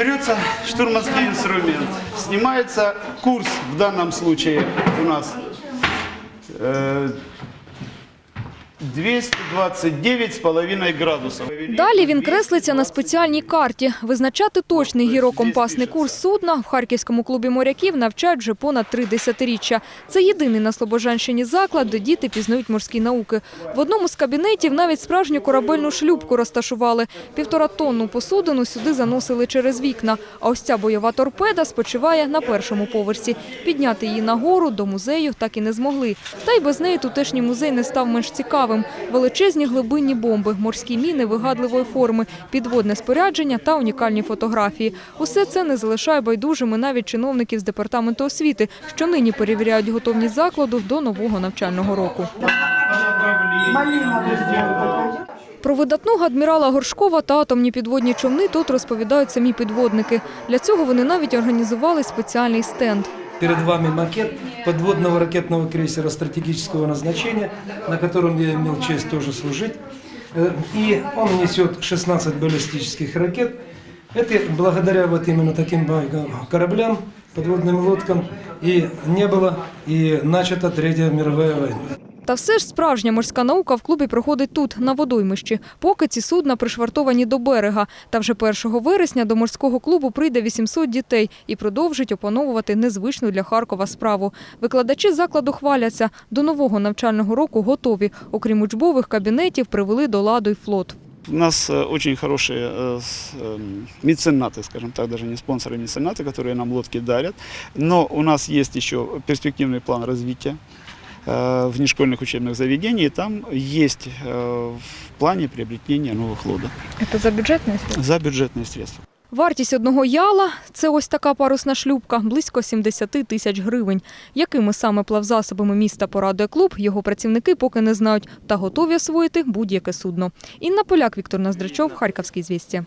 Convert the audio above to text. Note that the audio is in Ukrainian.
Берется штурманский инструмент, снимается курс в данном случае у нас э, 229,5 градусов. Далі він креслиться на спеціальній карті. Визначати точний гірокомпасний курс судна в Харківському клубі моряків навчають вже понад три десятиріччя. Це єдиний на Слобожанщині заклад, де діти пізнають морські науки. В одному з кабінетів навіть справжню корабельну шлюпку розташували. Півтора тонну посудину сюди заносили через вікна. А ось ця бойова торпеда спочиває на першому поверсі. Підняти її нагору до музею так і не змогли. Та й без неї тутешній музей не став менш цікавим. Величезні глибинні бомби, морські міни вигадливої форми, підводне спорядження та унікальні фотографії. Усе це не залишає байдужими навіть чиновників з департаменту освіти, що нині перевіряють готовність закладу до нового навчального року. Про видатного адмірала Горшкова та атомні підводні човни тут розповідають самі підводники. Для цього вони навіть організували спеціальний стенд Перед вами макет подводного ракетного крейсера стратегического назначения, на котором я имел честь тоже служить. Э, И он несет 16 баллистических ракет. Это благодаря вот именно таким ба- кораблям, подводным лодкам, и не было и начата Третья мировая война. Та все ж справжня морська наука в клубі проходить тут, на водоймищі, поки ці судна пришвартовані до берега. Та вже 1 вересня до морського клубу прийде 800 дітей і продовжить опановувати незвичну для Харкова справу. Викладачі закладу хваляться. До нового навчального року готові. Окрім учбових кабінетів, привели до ладу й флот. У нас э, очень хорошие э, с- эм, меценаты, скажем так, даже не спонсоры, меценаты, которые нам лодки дарят. Но у нас есть еще перспективный план развития э, внешкольных учебных заведений. И там есть э, в плане приобретения новых лодок Це за бюджетний за бюджетные средства. Вартість одного яла – це ось така парусна шлюпка, близько 70 тисяч гривень. Якими саме плавзасобами міста порадує клуб, його працівники поки не знають та готові освоїти будь-яке судно. Інна Поляк, Віктор Ноздрачов, Харківський звістя.